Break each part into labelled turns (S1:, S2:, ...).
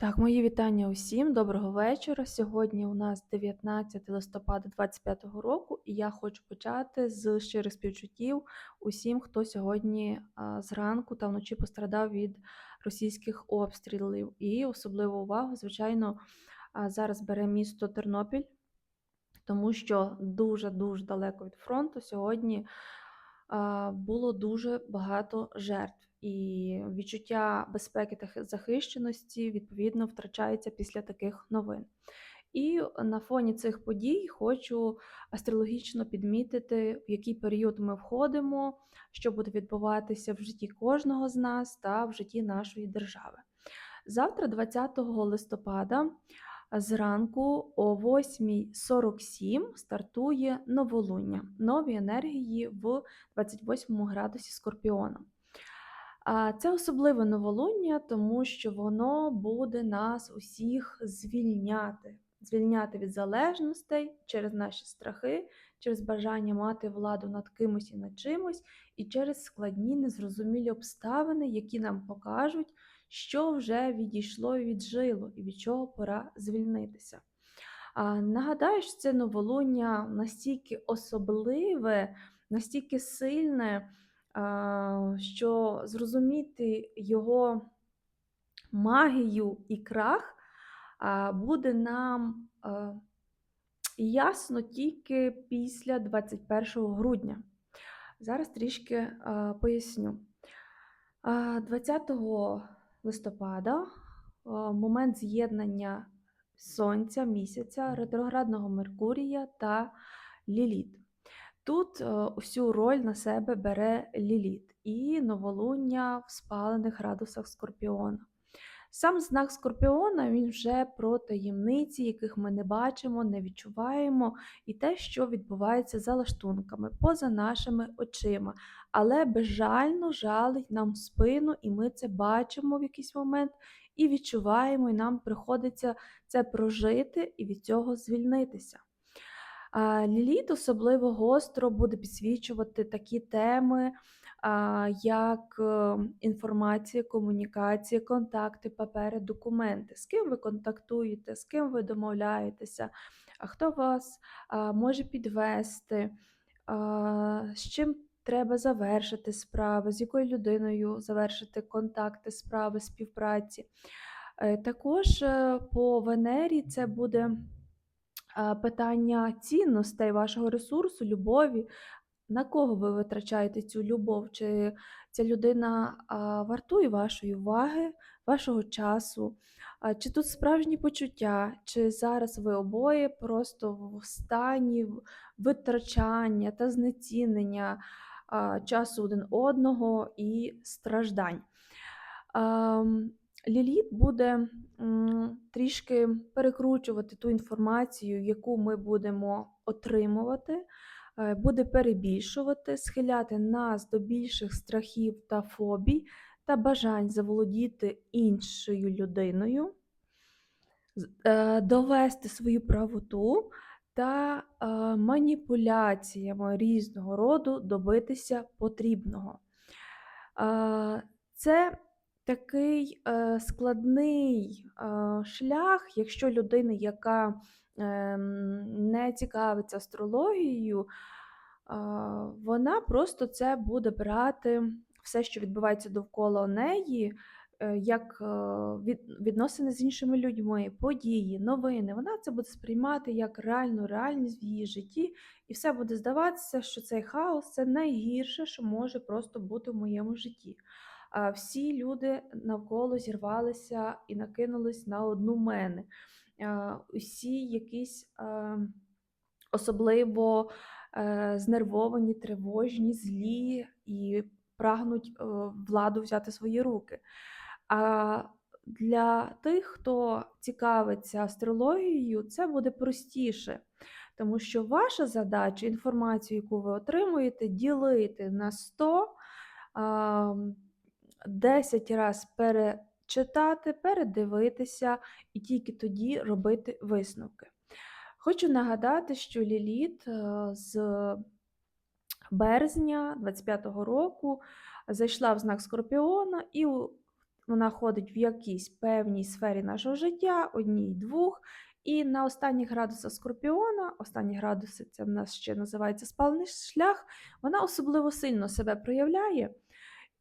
S1: Так, мої вітання усім, доброго вечора. Сьогодні у нас 19 листопада 25 року, і я хочу почати з щирих співчуттів усім, хто сьогодні зранку та вночі пострадав від російських обстрілів. І особливу увагу, звичайно, зараз бере місто Тернопіль, тому що дуже-дуже далеко від фронту сьогодні було дуже багато жертв. І відчуття безпеки та захищеності відповідно втрачається після таких новин. І на фоні цих подій хочу астрологічно підмітити, в який період ми входимо, що буде відбуватися в житті кожного з нас та в житті нашої держави. Завтра, 20 листопада, зранку о 8.47 стартує новолуння, нові енергії в 28 градусі Скорпіона. Це особливе новолуння, тому що воно буде нас усіх звільняти, звільняти від залежностей через наші страхи, через бажання мати владу над кимось і над чимось, і через складні незрозумілі обставини, які нам покажуть, що вже відійшло і віджило, і від чого пора звільнитися. Нагадаю, що це новолуння настільки особливе, настільки сильне, що зрозуміти його магію і крах буде нам ясно тільки після 21 грудня. Зараз трішки поясню. 20 листопада момент з'єднання Сонця, місяця, ретроградного Меркурія та Ліліт. Тут е, усю роль на себе бере Ліліт і новолуння в спалених градусах Скорпіона. Сам знак Скорпіона він вже про таємниці, яких ми не бачимо, не відчуваємо, і те, що відбувається за лаштунками, поза нашими очима. Але безжально жалить нам спину, і ми це бачимо в якийсь момент і відчуваємо, і нам приходиться це прожити і від цього звільнитися. Ліліт особливо гостро буде підсвічувати такі теми, як е, інформація, комунікація, контакти, папери, документи, з ким ви контактуєте, з ким ви домовляєтеся, а хто вас може підвести, з чим треба завершити справи, з якою людиною завершити контакти, справи, співпраці. Е, Також е, по Венері це буде питання цінностей вашого ресурсу, любові. На кого ви витрачаєте цю любов? Чи ця людина вартує вашої уваги, вашого часу? Чи тут справжні почуття? Чи зараз ви обоє просто в стані витрачання та знецінення часу один одного і страждань? Ліліт буде трішки перекручувати ту інформацію, яку ми будемо отримувати, е, буде перебільшувати, схиляти нас до більших страхів та фобій та бажань заволодіти іншою людиною, е, довести свою правоту та е, маніпуляціями різного роду добитися потрібного. Це такий е, складний е, шлях, якщо людина, яка ем, не цікавиться астрологією, а, вона просто це буде брати все, що відбувається довкола неї, е, як е, від, відносини з іншими людьми, події, новини. Вона це буде сприймати як реальну реальність в її житті, і все буде здаватися, що цей хаос це найгірше, що може просто бути в моєму житті. Всі люди навколо зірвалися і накинулись на одну мене. Усі якісь особливо е, знервовані, тривожні, злі і прагнуть е, владу взяти свої руки. А для тих, хто цікавиться астрологією, це буде простіше, тому що ваша задача, інформацію, яку ви отримуєте, ділити на 100, а, 10 разів перечитати, передивитися і тільки тоді робити висновки. Хочу нагадати, що Ліліт е, з березня 25-го року зайшла в знак Скорпіона і вона ходить в якійсь певній сфері нашого життя, одній, двох. І на останніх градусах скорпіона, останні градуси це в нас ще називається спалений шлях, вона особливо сильно себе проявляє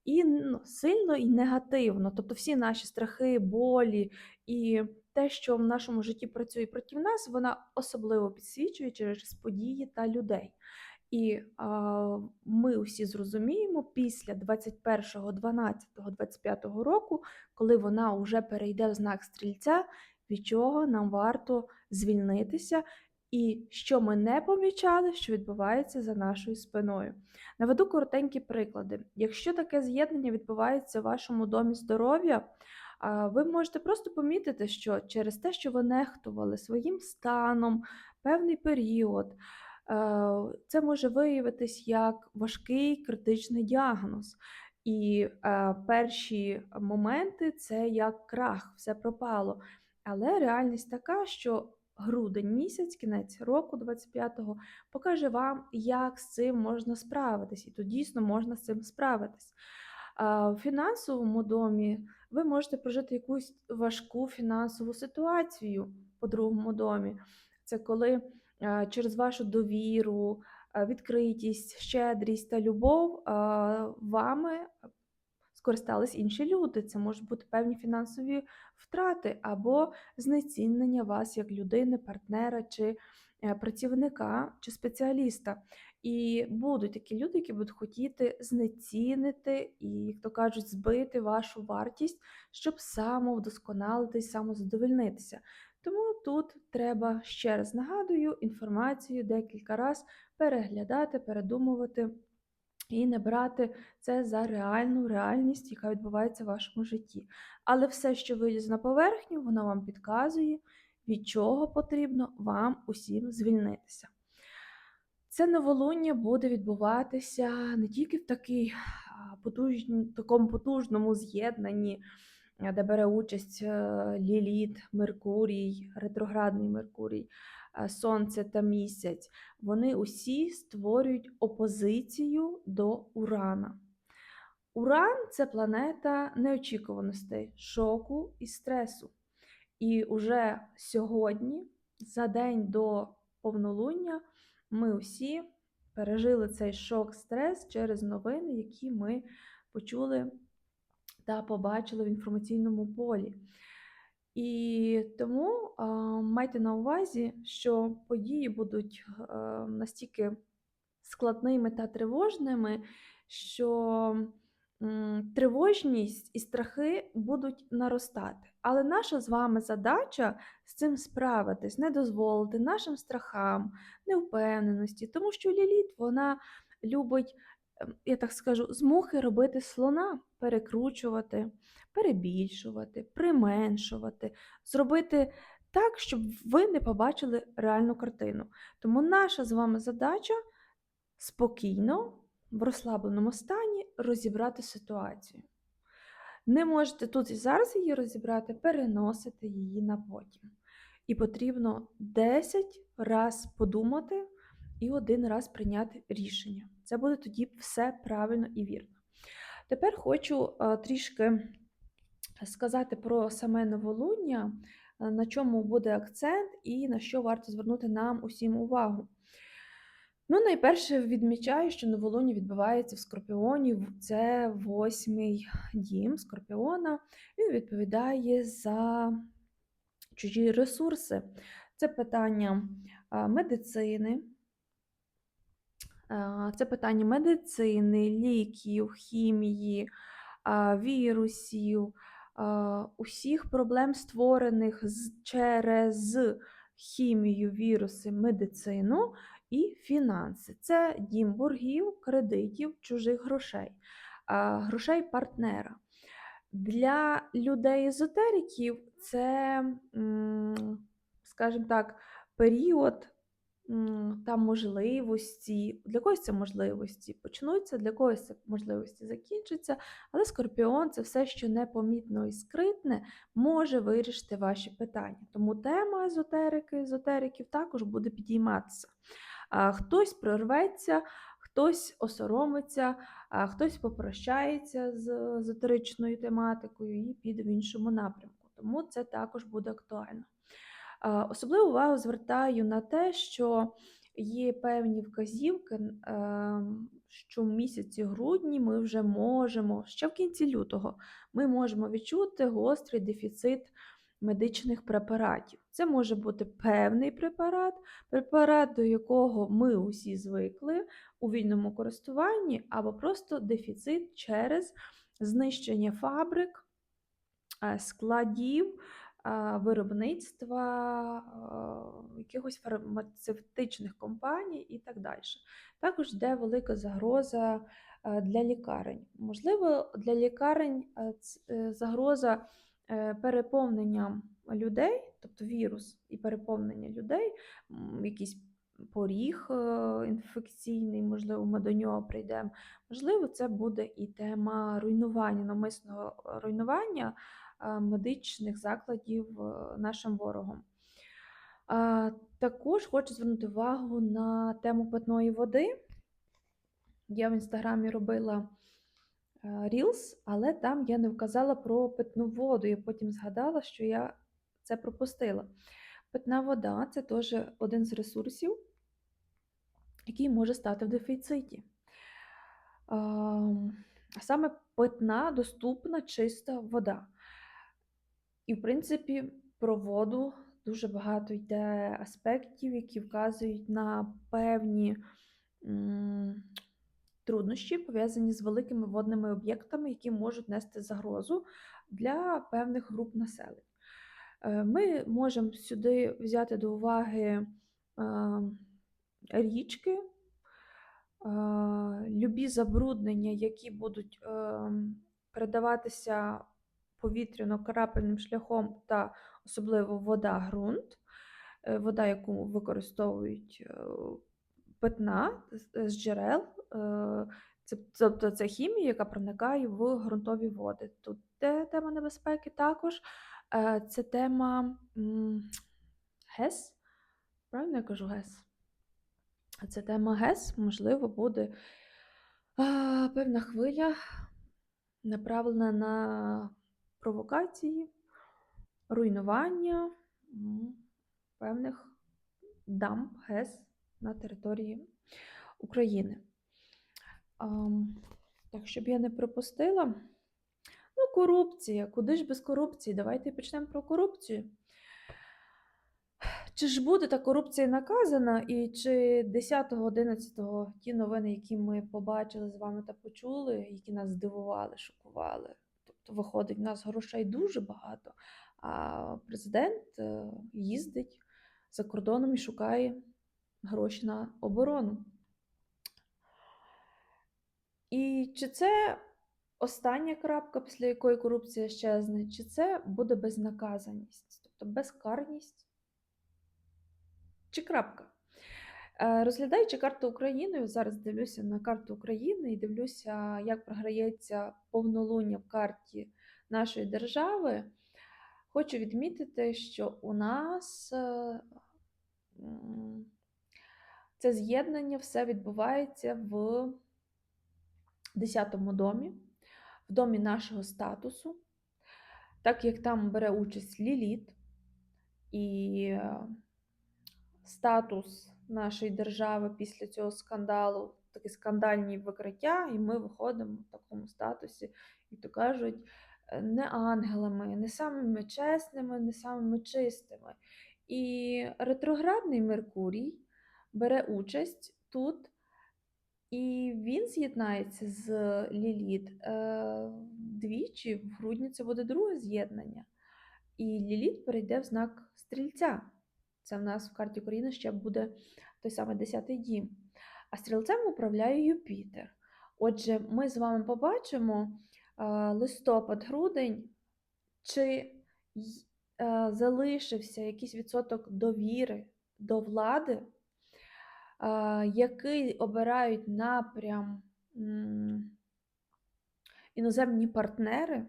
S1: і ну, сильно і негативно. Тобто всі наші страхи, болі і те, що в нашому житті працює проти нас, вона особливо підсвічує через події та людей. І а, ми усі зрозуміємо після 21.12.25 року, коли вона вже перейде в знак стрільця, від чого нам варто звільнитися, і що ми не помічали, що відбувається за нашою спиною. Наведу коротенькі приклади. Якщо таке з'єднання відбувається в вашому домі здоров'я, ви можете просто помітити, що через те, що ви нехтували своїм станом певний період, е, це може виявитись як важкий критичний діагноз. І е, перші моменти це як крах, все пропало. Але реальність така, що грудень місяць, кінець року 25-го, покаже вам, як з цим можна справитись, і то дійсно можна з цим справитись. В фінансовому домі ви можете прожити якусь важку фінансову ситуацію по другому домі. Це коли через вашу довіру, відкритість, щедрість та любов вами скористались інші люди. Це можуть бути певні фінансові втрати або знецінення вас як людини, партнера чи е, працівника чи спеціаліста. І будуть такі люди, які будуть хотіти знецінити і, як то кажуть, збити вашу вартість, щоб самовдосконалитись, самозадовольнитися. Тому тут треба ще раз нагадую інформацію декілька разів переглядати, передумувати і не брати це за реальну реальність, яка відбувається в вашому житті. Але все, що виліз на поверхню, воно вам підказує, від чого потрібно вам усім звільнитися. Це новолуння буде відбуватися не тільки в такій потужні, такому потужному з'єднанні, де бере участь е, Ліліт, Меркурій, ретроградний Меркурій. Е, сонце та місяць, вони усі створюють опозицію до Урана. Уран це планета неочікуваностей, шоку і стресу. І уже сьогодні, за день до повнолуння, ми усі пережили цей шок, стрес через новини, які ми почули та побачили в інформаційному полі. І тому а, майте на увазі, що події будуть а, настільки складними та тривожними, що м, тривожність і страхи будуть наростати. Але наша з вами задача з цим справитись, не дозволити нашим страхам, невпевненості, тому що ліліт вона любить Ем, я так скажу, з мухи робити слона, перекручувати, перебільшувати, применшувати, зробити так, щоб ви не побачили реальну картину. Тому наша з вами задача спокійно, в розслабленому стані розібрати ситуацію. Не можете тут і зараз її розібрати, переносити її на потім. І потрібно 10 разів подумати і один раз прийняти рішення. Це буде тоді все правильно і вірно. Тепер хочу е, трішки сказати про саме новолуння, е, на чому буде акцент і на що варто звернути нам усім увагу. Ну, найперше відмічаю, що новолуння відбувається в Скорпіоні, це восьмий дім Скорпіона. Він відповідає за чужі ресурси. Це питання медицини, це питання медицини, ліків, хімії, вірусів, усіх проблем, створених через хімію, віруси, медицину і фінанси. Це дім боргів, кредитів, чужих грошей, грошей партнера. Для людей-езотериків це, скажімо так, період там можливості, для когось це можливості почнуться, для когось це можливості закінчаться, але скорпіон це все, що непомітно і скритне, може вирішити ваші питання. Тому тема езотерики, езотериків також буде підійматися. Хтось прорветься, хтось осоромиться, хтось попрощається з езотеричною тематикою і піде в іншому напрямку. Тому це також буде актуально. Особливу увагу звертаю на те, що є певні вказівки, ем, що в місяці грудні ми вже можемо, ще в кінці лютого, ми можемо відчути гострий дефіцит медичних препаратів. Це може бути певний препарат, препарат, до якого ми усі звикли у вільному користуванні, або просто дефіцит через знищення фабрик, е, складів, виробництва е, якихось фармацевтичних компаній і так далі. Також йде велика загроза для лікарень. Можливо, для лікарень загроза переповнення людей, тобто вірус і переповнення людей, якийсь поріг інфекційний, можливо, ми до нього прийдемо. Можливо, це буде і тема руйнування, навмисного руйнування медичних закладів нашим ворогом. Також хочу звернути увагу на тему питної води. Я в інстаграмі робила Reels, але там я не вказала про питну воду. Я потім згадала, що я це пропустила. Питна вода це теж один з ресурсів, який може стати в дефіциті. Саме питна, доступна, чиста вода. І, в принципі, про воду дуже багато йде аспектів, які вказують на певні труднощі, пов'язані з великими водними об'єктами, які можуть нести загрозу для певних груп населення. Е, ми можемо сюди взяти до уваги річки, любі забруднення, які будуть передаватися повітряно-крапельним шляхом та особливо вода, ґрунт, е, вода, яку використовують е, питна з джерел, це, тобто це хімія, яка проникає в ґрунтові води. Тут тема небезпеки також. Е, це тема ГЕС. Правильно я кажу ГЕС? Це тема ГЕС, можливо, буде певна хвиля, направлена на провокації, руйнування певних дамб ГЕС на території України. Так, щоб я не пропустила. Ну, корупція. Куди ж без корупції? Давайте почнемо про корупцію. Чи ж буде та корупція наказана, і чи 10-11 ті новини, які ми побачили з вами та почули, які нас здивували, шокували? Виходить, в нас грошей дуже багато, а президент е, їздить за кордоном і шукає гроші на оборону. І чи це остання крапка, після якої корупція щезне, чи це буде безнаказаність, тобто безкарність? Чи крапка? Е, розглядаючи карту України, зараз дивлюся на карту України і дивлюся, як програється повнолуння в карті нашої держави. Хочу відмітити, що у нас е, це з'єднання все відбувається в 10 домі, в домі нашого статусу, так як там бере участь Ліліт і е, статус нашої держави після цього скандалу, такі скандальні викриття, і ми виходимо в такому статусі, як то кажуть, е, не ангелами, не самими чесними, не самими чистими. І ретроградний Меркурій бере участь тут, і він з'єднається з Ліліт е, двічі, в грудні це буде друге з'єднання. І Ліліт перейде в знак стрільця. Це в нас в карті України ще буде той самий 10-й дім. А стрілцем управляє Юпітер. Отже, ми з вами побачимо листопад-грудень, чи залишився якийсь відсоток довіри до влади, який обирають напрям іноземні партнери,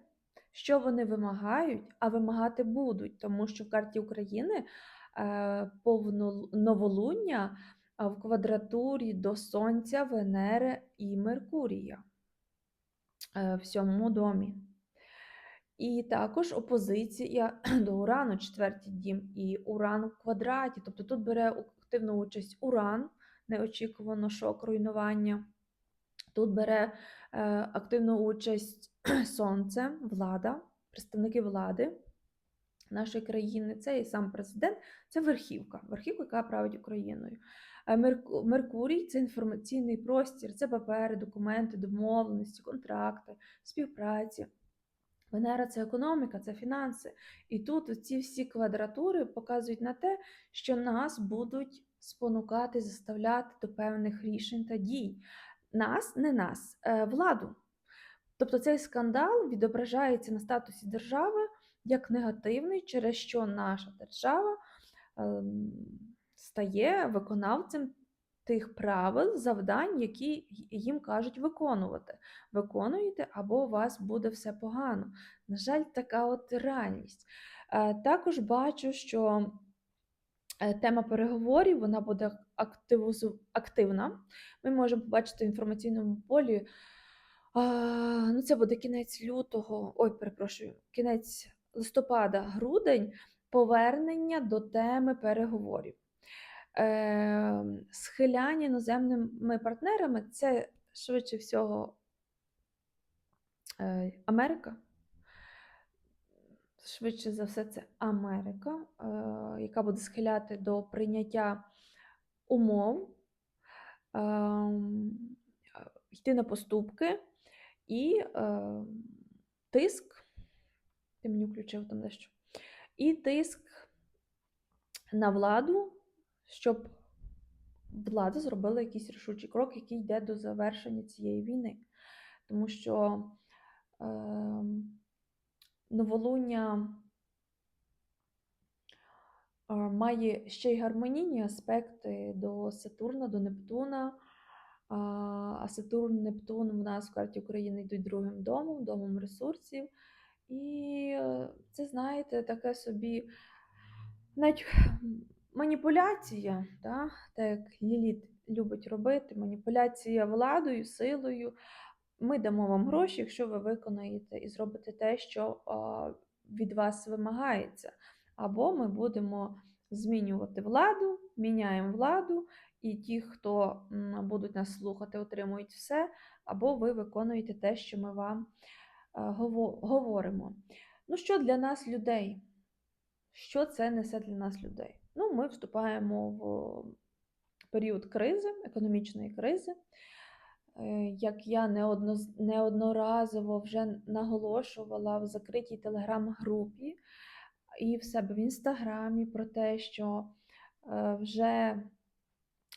S1: що вони вимагають, а вимагати будуть, тому що в карті України е, повно новолуння в квадратурі до Сонця, Венери і Меркурія е, в сьомому домі. І також опозиція до Урану, четвертій дім, і Уран в квадраті. Тобто тут бере активну участь Уран, неочікувано шок, руйнування. Тут бере е, активну участь Сонце, влада, представники влади нашої країни. Це і сам президент, це верхівка, верхівка, яка править Україною. Е, Меркурій це інформаційний простір, це папери, документи, домовленості, контракти, співпраці. Венера це економіка, це фінанси. І тут ці всі квадратури показують на те, що нас будуть спонукати, заставляти до певних рішень та дій. Нас, не нас, е, владу. Тобто цей скандал відображається на статусі держави як негативний, через що наша держава ем, стає виконавцем тих правил, завдань, які їм кажуть виконувати. Виконуєте, або у вас буде все погано. На жаль, така от реальність. Е, Також бачу, що е, тема переговорів вона буде активна. Ми можемо побачити в інформаційному полі. А, ну, це буде кінець лютого, ой, перепрошую, кінець листопада, грудень, повернення до теми переговорів. Е, схиляння іноземними партнерами це швидше всього е, Америка. Швидше за все, це Америка, е, яка буде схиляти до прийняття умов, е, йти на поступки і е, тиск. Ти мені включив там дещо. І тиск на владу, щоб влада зробила якийсь рішучий крок, який йде до завершення цієї війни. Тому що е, новолуння е, має ще й гармонійні аспекти до Сатурна, до Нептуна. А Сатурн, Нептун в нас в карті України йдуть другим домом, домом ресурсів. І е, це, знаєте, таке собі навіть маніпуляція, да? так як Ліліт любить робити, маніпуляція владою, силою. Ми дамо вам гроші, якщо ви виконаєте і зробите те, що від вас вимагається. Або ми будемо змінювати владу, міняємо владу, і ті, хто будуть нас слухати, отримують все, або ви виконуєте те, що ми вам говоримо. Ну, що для нас людей? Що це несе для нас людей? Ну, ми вступаємо в період кризи, економічної кризи. Е, Як я неодно- неодноразово вже наголошувала в закритій телеграм-групі і в себе в інстаграмі про те, що е, вже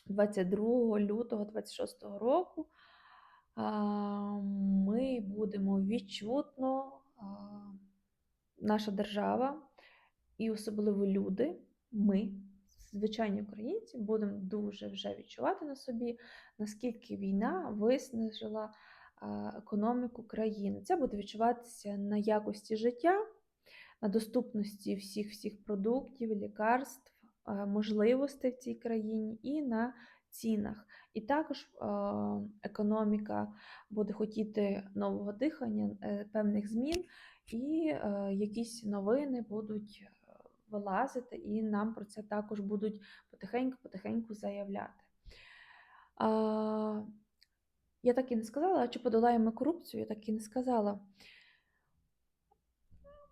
S1: 22 лютого 26 року ми будемо відчутно, наша держава і особливо люди, ми, звичайні українці, будемо дуже вже відчувати на собі, наскільки війна виснажила економіку країни. Це буде відчуватися на якості життя, на доступності всіх всіх продуктів, лікарств, можливостей в цій країні і на цінах. І також економіка буде хотіти нового дихання, е, певних змін, і е, якісь новини будуть е, вилазити, і нам про це також будуть потихеньку-потихеньку заявляти. Я так і не сказала, чи подолаємо корупцію, я так і не сказала.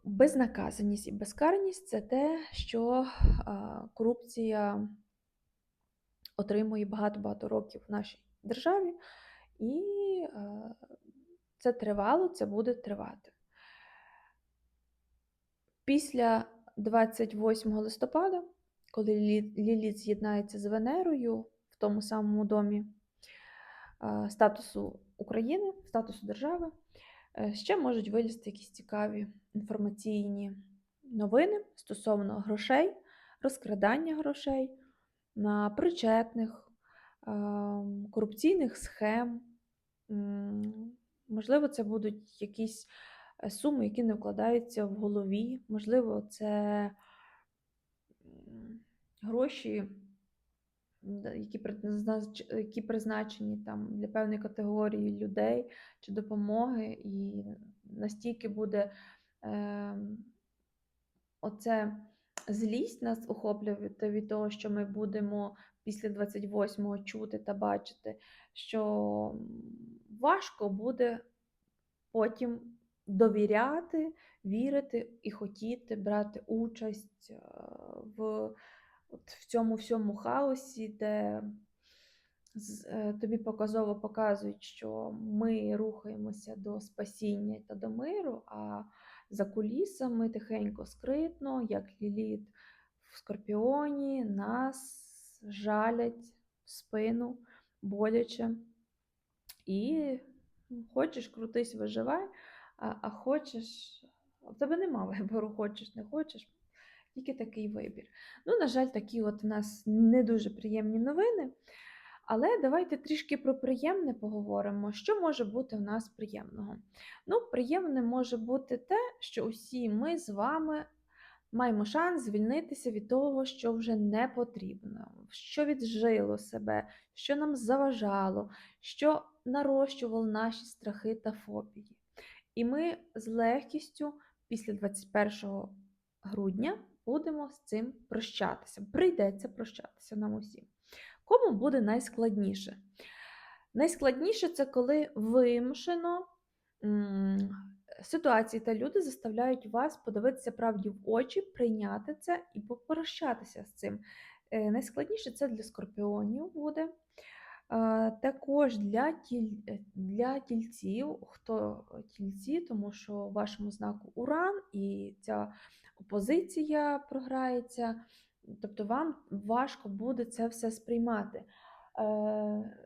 S1: Безнаказаність і безкарність це те, що корупція отримує багато-багато років в нашій державі, і е, це тривало, це буде тривати. Після 28 листопада, коли Ліліт з'єднається з Венерою в тому самому домі е, статусу України, статусу держави, е, ще можуть вилізти якісь цікаві інформаційні новини стосовно грошей, розкрадання грошей, на причетних, ем, корупційних схем. Можливо, це будуть якісь е, суми, які не вкладаються в голові. Можливо, це гроші які призначені там для певної категорії людей чи допомоги, і настільки буде, ем, оце злість нас охоплювати від того, що ми будемо після 28-го чути та бачити, що, важко буде потім довіряти, вірити і хотіти брати участь, е, в от в цьому всьому хаосі, де е, тобі показово показують, що ми рухаємося до спасіння та до миру, а за кулісами тихенько, скритно, як Ліліт в Скорпіоні, нас жалять в спину боляче. І хочеш крутись, виживай, а а хочеш в тебе нема вибору, хочеш, не хочеш, тільки такий вибір. Ну, на жаль, такі от у нас не дуже приємні новини. Але давайте трішки про приємне поговоримо. Що може бути в нас приємного? Ну, приємне може бути те, що усі ми з вами маємо шанс звільнитися від того, що вже не потрібно, що віджило себе, що нам заважало, що нарощувало наші страхи та фобії. І ми з легкістю після 21 грудня будемо з цим прощатися. Прийдеться прощатися нам усім. Кому буде найскладніше? Найскладніше це коли вимушено ситуації та люди заставляють вас подивитися правді в очі, прийняти це і попрощатися з цим. Е, найскладніше це для скорпіонів буде. Також для тіль... Е, для тільців, хто тільці, тому що вашому знаку Уран і ця опозиція програється, тобто вам важко буде це все сприймати. Е,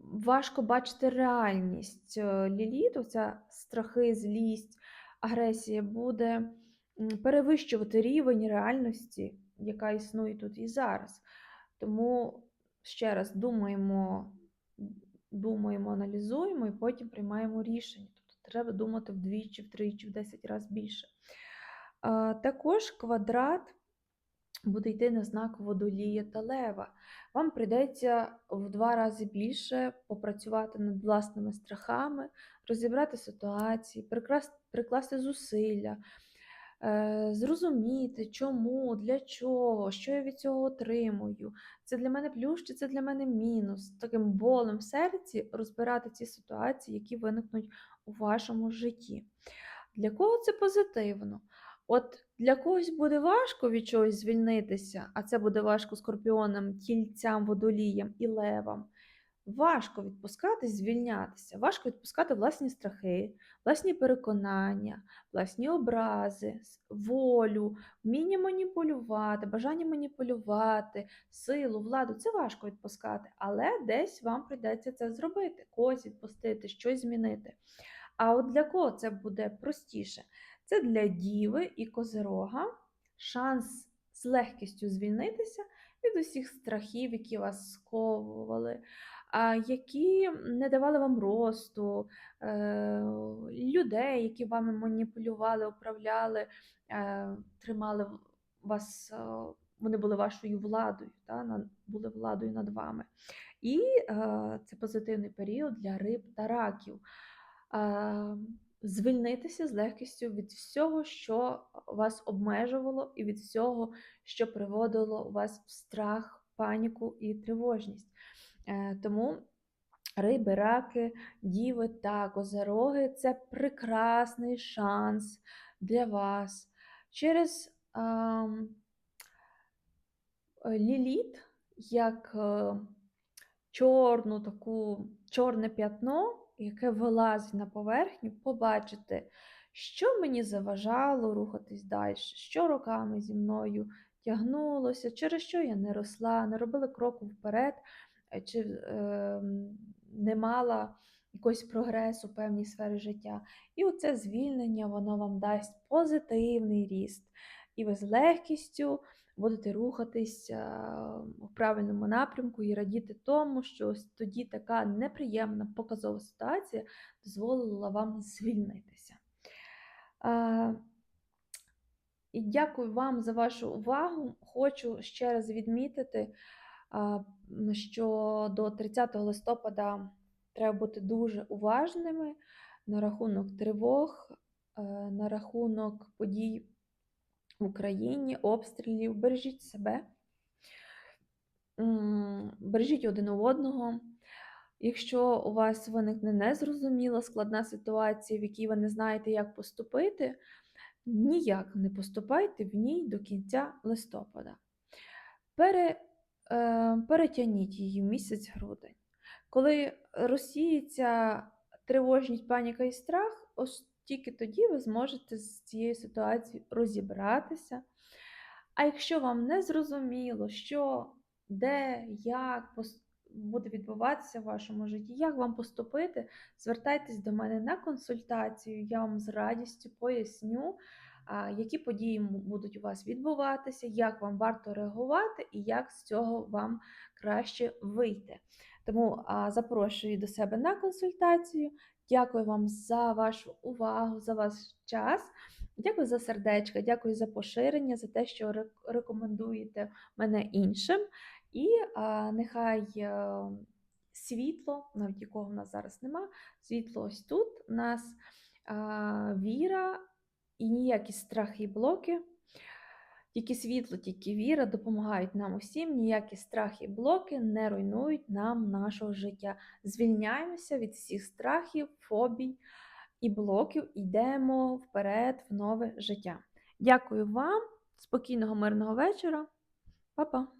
S1: важко бачити реальність е, Ліліту, ця страхи, злість, агресія буде перевищувати рівень реальності, яка існує тут і зараз. Тому ще раз думаємо, думаємо, аналізуємо і потім приймаємо рішення. Тобто треба думати вдвічі, втричі, в 10 разів більше. Також квадрат буде йти на знак водолія та лева. Вам прийдеться в два рази більше попрацювати над власними страхами, розібрати ситуації, прикласти зусилля, е, зрозуміти, чому, для чого, що я від цього отримую. Це для мене плюс чи це для мене мінус. Таким болем в серці розбирати ці ситуації, які виникнуть у вашому житті. Для кого це позитивно? От для когось буде важко від чогось звільнитися, а це буде важко скорпіонам, тільцям, водоліям і левам. Важко відпускати, звільнятися, важко відпускати власні страхи, власні переконання, власні образи, волю, вміння маніпулювати, бажання маніпулювати, силу, владу. Це важко відпускати, але десь вам прийдеться це зробити, когось відпустити, щось змінити. А от для кого це буде простіше? Це для діви і козирога шанс з легкістю звільнитися від усіх страхів, які вас сковували, які не давали вам росту, е, людей, які вами маніпулювали, управляли, е, тримали вас, е, вони були вашою владою, та, були владою над вами. І це позитивний період для риб та раків звільнитися з легкістю від всього, що вас обмежувало, і від всього, що приводило вас в страх, паніку і тривожність. Е, тому риби, раки, діви та козероги це прекрасний шанс для вас через а, ліліт, як е, чорну таку чорне п'ятно яке вилазить на поверхню, побачити, що мені заважало рухатись далі, що роками зі мною тягнулося, через що я не росла, не робила кроку вперед, е, чи е, не мала якогось прогресу в певній сфері життя. І оце звільнення воно вам дасть позитивний ріст. І ви з легкістю будете рухатись в правильному напрямку і радіти тому, що ось тоді така неприємна показова ситуація дозволила вам звільнитися. І дякую вам за вашу увагу. Хочу ще раз відмітити, що до 30 листопада треба бути дуже уважними на рахунок тривог, е, на рахунок подій в Україні, обстрілів. Бережіть себе, бережіть один одного. Якщо у вас виникне незрозуміла складна ситуація, в якій ви не знаєте, як поступити, ніяк не поступайте в ній до кінця листопада. Пере, е, перетягніть її в місяць грудень. Коли розсіється тривожність, паніка і страх, ось тільки тоді ви зможете з цією ситуацією розібратися. А якщо вам не зрозуміло, що, де, як буде відбуватися в вашому житті, як вам поступити, звертайтесь до мене на консультацію, я вам з радістю поясню, які події будуть у вас відбуватися, як вам варто реагувати і як з цього вам краще вийти. Тому запрошую до себе на консультацію. Дякую вам за вашу увагу, за ваш час. Дякую за сердечко, дякую за поширення, за те, що рекомендуєте мене іншим. І а, нехай е, світло, навіть якого в нас зараз нема, світло ось тут, у нас а, віра і ніякі страхи і блоки. Тільки світло, тільки віра допомагають нам усім, ніякі страхи і блоки не руйнують нам нашого життя. Звільняємося від всіх страхів, фобій і блоків, йдемо вперед в нове життя. Дякую вам, спокійного, мирного вечора. Па-па!